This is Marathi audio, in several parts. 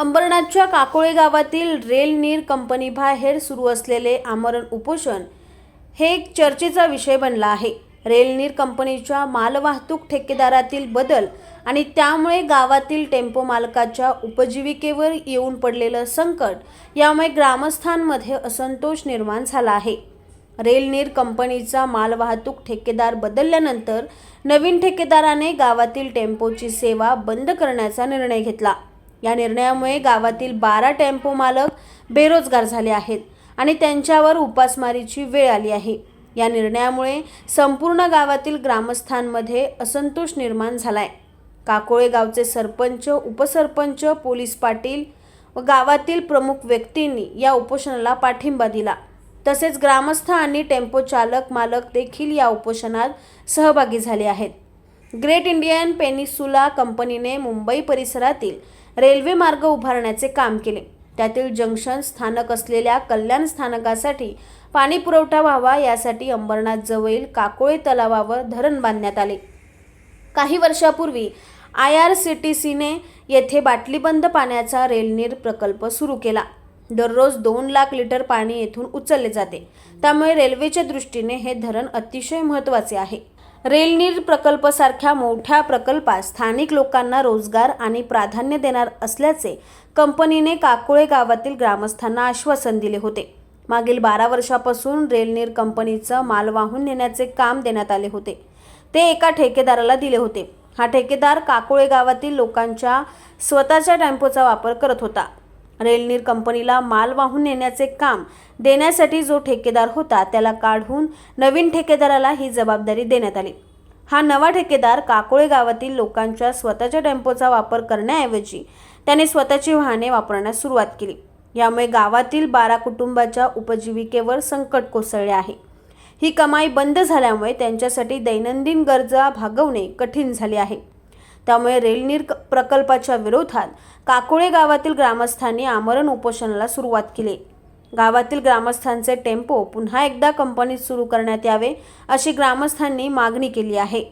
अंबरनाथच्या काकोळे गावातील रेल नीर कंपनीबाहेर सुरू असलेले आमरण उपोषण हे एक चर्चेचा विषय बनला आहे. रेलनीर कंपनीच्या मालवाहतूक ठेकेदारातील बदल आणि त्यामुळे गावातील टेम्पो मालकाच्या उपजीविकेवर येऊन पडलेलं संकट यामुळे ग्रामस्थांमध्ये असंतोष निर्माण झाला आहे. रेलनीर कंपनीचा मालवाहतूक ठेकेदार बदलल्यानंतर नवीन ठेकेदाराने गावातील टेम्पोची सेवा बंद करण्याचा निर्णय घेतला. या निर्णयामुळे गावातील बारा टेम्पो मालक बेरोजगार झाले आहेत आणि त्यांच्यावर उपासमारीची वेळ आली आहे. या निर्णयामुळे संपूर्ण गावातील ग्रामस्थांमध्ये असंतोष निर्माण झालाय. काकोळे गावचे सरपंच उपसरपंच पोलीस पाटील व गावातील प्रमुख व्यक्तींनी या उपोषणाला पाठिंबा दिला. तसेच ग्रामस्थ आणि टेम्पो चालक मालक देखील या उपोषणात सहभागी झाले आहेत. ग्रेट इंडियन पेनिसुला कंपनीने मुंबई परिसरातील रेल्वे मार्ग उभारण्याचे काम केले. त्यातील जंक्शन स्थानक असलेल्या कल्याण स्थानकासाठी पाणी पुरवठा व्हावा यासाठी अंबरनाथ जवळील काकोळे तलावावर धरण बांधण्यात आले. काही वर्षापूर्वी आय आर सी टी सीने येथे बाटलीबंद पाण्याचा रेलनीर प्रकल्प सुरू केला. दररोज दोन लाख लिटर पाणी येथून उचलले जाते. त्यामुळे रेल्वेच्या दृष्टीने हे धरण अतिशय महत्त्वाचे आहे. रेलनीर प्रकल्पासारख्या मोठ्या प्रकल्पात स्थानिक लोकांना रोजगार आणि प्राधान्य देणार असल्याचे कंपनीने काकोळे गावातील ग्रामस्थांना आश्वासन दिले होते. मागील बारा वर्षापासून रेलनीर कंपनीचं माल वाहून नेण्याचे काम देण्यात आले होते. ते एका ठेकेदाराला दिले होते. हा ठेकेदार काकोळे गावातील लोकांच्या स्वतःच्या टेम्पोचा वापर करत होता. रेलनीर कंपनीला माल वाहून नेण्याचे काम देण्यासाठी जो ठेकेदार होता त्याला काढून नवीन ठेकेदाराला ही जबाबदारी देण्यात आली. हा नवा ठेकेदार काकोळे गावातील लोकांच्या स्वतःच्या टेम्पोचा वापर करण्याऐवजी त्याने स्वतःची वाहने वापरण्यास सुरुवात केली. यामुळे गावातील बारा कुटुंबाच्या उपजीविकेवर संकट कोसळले आहे. ही कमाई बंद झाल्यामुळे त्यांच्यासाठी दैनंदिन गरजा भागवणे कठीण झाले आहे. त्यामुळे रेलनीर क- प्रकल्पाच्या विरोधात काकोळे गावातील ग्रामस्थांनी आमरण उपोषणाला सुरुवात केली. गावातील ग्रामस्थांचे टेम्पो पुन्हा एकदा कंपनीत सुरू करण्यात यावे अशी ग्रामस्थांनी मागणी केली आहे.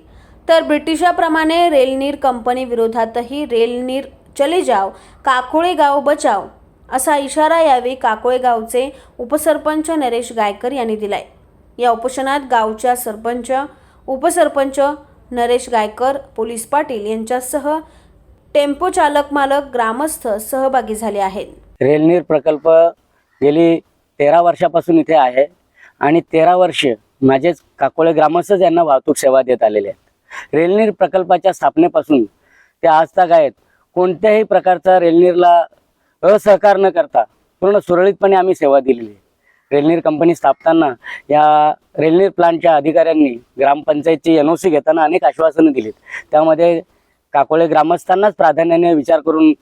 तर ब्रिटिशाप्रमाणे रेलनीर कंपनी विरोधातही रेलनीर चले जाव काकोळे गाव बचाव असा इशारा यावेळी काकोळे गावचे उपसरपंच नरेश गायकर यांनी दिलाय. या उपोषणात गावच्या सरपंच उपसरपंच नरेश गायकर पोलीस पाटील यांच्यासह टेम्पो चालक मालक ग्रामस्थ सहभागी झाले आहेत. रेलनीर प्रकल्प गेली तेरा वर्षापासून इथे आहे आणि तेरा वर्ष माझेच काकोळे ग्रामस्थच यांना वाहतूक सेवा देत आलेले आहेत. रेलनीर प्रकल्पाच्या स्थापनेपासून ते आज तक आहेत. कोणत्याही प्रकारचा रेलनीरला असहकार न करता पूर्ण सुरळीतपणे आम्ही सेवा दिलेली आहे. रेलनीर कंपनी स्थापताना या रेलनीर प्लांटच्या अधिकाऱ्यांनी ग्रामपंचायतची एन ओ सी घेताना अनेक आश्वासनं दिलीत. त्यामध्ये काकोळे ग्रामस्थांनाच प्राधान्याने विचार करून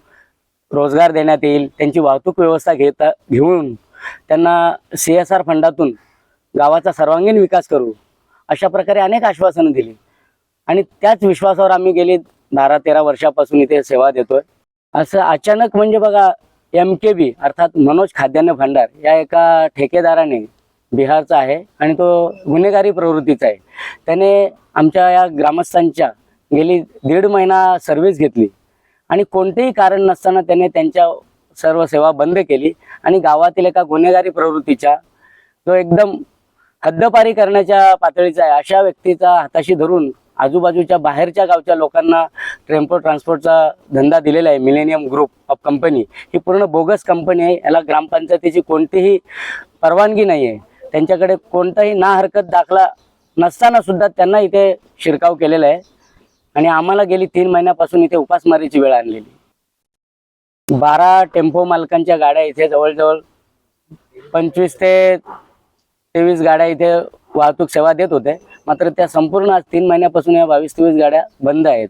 रोजगार देण्यात येईल त्यांची वाहतूक व्यवस्था घेता घेऊन त्यांना सी एस आर फंडातून गावाचा सर्वांगीण विकास करू अशा प्रकारे अनेक आश्वासनं दिली आणि त्याच विश्वासावर आम्ही गेली बारा तेरा वर्षापासून इथे सेवा देतोय. असं अचानक म्हणजे बघा एम के बी अर्थात मनोज खाद्यान्न भांडार या एका ठेकेदाराने बिहारचा आहे आणि तो गुन्हेगारी प्रवृत्तीचा आहे. त्याने आमच्या या ग्रामस्थांच्या गेली दीड महिना सर्व्हिस घेतली आणि कोणतेही कारण नसताना त्याने त्यांच्या सर्व सेवा बंद केली आणि गावातील एका गुन्हेगारी प्रवृत्तीच्या जो एकदम हद्दपारी करण्याच्या पातळीचा आहे अशा व्यक्तीचा हाताशी धरून आजूबाजूच्या बाहेरच्या गावच्या लोकांना टेम्पो ट्रान्सपोर्टचा धंदा दिलेला आहे. मिलेनियम ग्रुप ऑफ कंपनी ही पूर्ण बोगस कंपनी आहे. याला ग्रामपंचायतीची कोणतीही परवानगी नाही आहे त्यांच्याकडे कोणताही ना हरकत दाखला नसताना सुद्धा त्यांना इथे शिरकाव केलेला आहे. आणि आम्हाला गेली तीन महिन्यापासून इथे उपासमारीची वेळ आणलेली बारा टेम्पो मालकांच्या गाड्या इथे जवळजवळ पंचवीस ते तेवीस गाड्या इथे वाहतूक सेवा देत होते. मात्र त्या संपूर्ण आज तीन महिन्यापासून या बावीस तेवीस गाड्या बंद आहेत.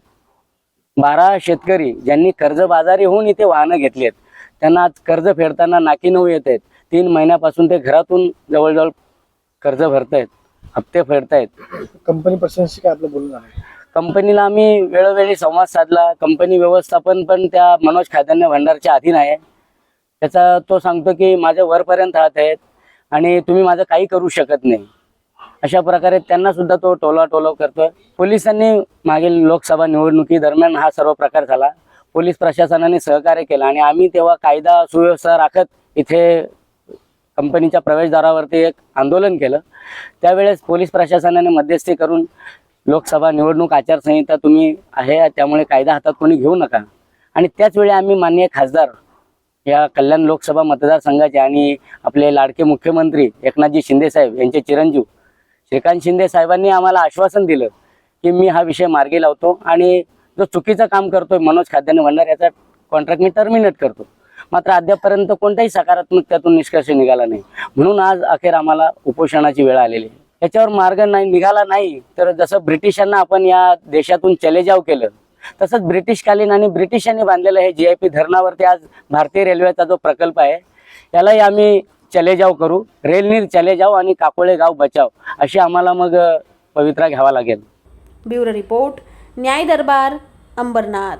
बारा शेतकरी ज्यांनी कर्जबाजारी होऊन इथे वाहनं घेतली आहेत त्यांना आज कर्ज फेडताना नाकी नऊ येत आहेत. तीन महिन्यापासून ते घरातून जवळजवळ कर्ज भरतायत हप्ते फेडतायत. कंपनी पर्सनशी काय आपलं बोलणं आहे कंपनीला आम्ही वेळोवेळी संवाद साधला. कंपनी व्यवस्थापन पण त्या मनोज खाद्यान्न भंडारच्या अधीन आहे. त्याचा तो सांगतो की माझ्या वरपर्यंत हात आहेत. आणि तुम्ही माझं काही करू शकत नाही. अशा प्रकारे त्यांना सुद्धा तो टोला टोलव करतोय. पोलिसांनी मागील लोकसभा निवडणुकी दरम्यान हा सर्व प्रकार झाला. पोलीस प्रशासनाने सहकार्य केलं आणि आम्ही तेव्हा कायदा सुव्यवस्था राखत इथे कंपनीच्या प्रवेशद्वारावरती एक आंदोलन केलं. त्यावेळेस पोलीस प्रशासनाने मध्यस्थी करून लोकसभा निवडणूक आचारसंहिता तुम्ही आहे त्यामुळे कायदा हातात कोणी घेऊ नका. आणि त्याच वेळी आम्ही माननीय खासदार या कल्याण लोकसभा मतदारसंघाचे आणि आपले लाडके मुख्यमंत्री एकनाथजी शिंदे साहेब यांचे चिरंजीव श्रीकांत शिंदे साहेबांनी आम्हाला आश्वासन दिलं की मी हा विषय मार्गी लावतो आणि जो चुकीचं काम करतोय मनोज खाद्याने भंडार याचा कॉन्ट्रॅक्ट मी टर्मिनेट करतो. मात्र अद्यापपर्यंत कोणताही सकारात्मक त्यातून निष्कर्ष निघाला नाही. म्हणून आज अखेर आम्हाला उपोषणाची वेळ आलेली आहे. याच्यावर मार्ग नाही निघाला नाही तर जसं ब्रिटिशांना आपण या देशातून चले जाव केलं तसंच ब्रिटिशकालीन आणि ब्रिटिशांनी बांधलेलं हे जी आय पी धरणावरती आज भारतीय रेल्वेचा जो प्रकल्प आहे यालाही आम्ही चले जाव करू. रेलनीर चले जाव आणि काकोळे गाव बचाव अशी आम्हाला मग पवित्रा घ्यावा लागेल. ब्युरो रिपोर्ट न्याय दरबार अंबरनाथ.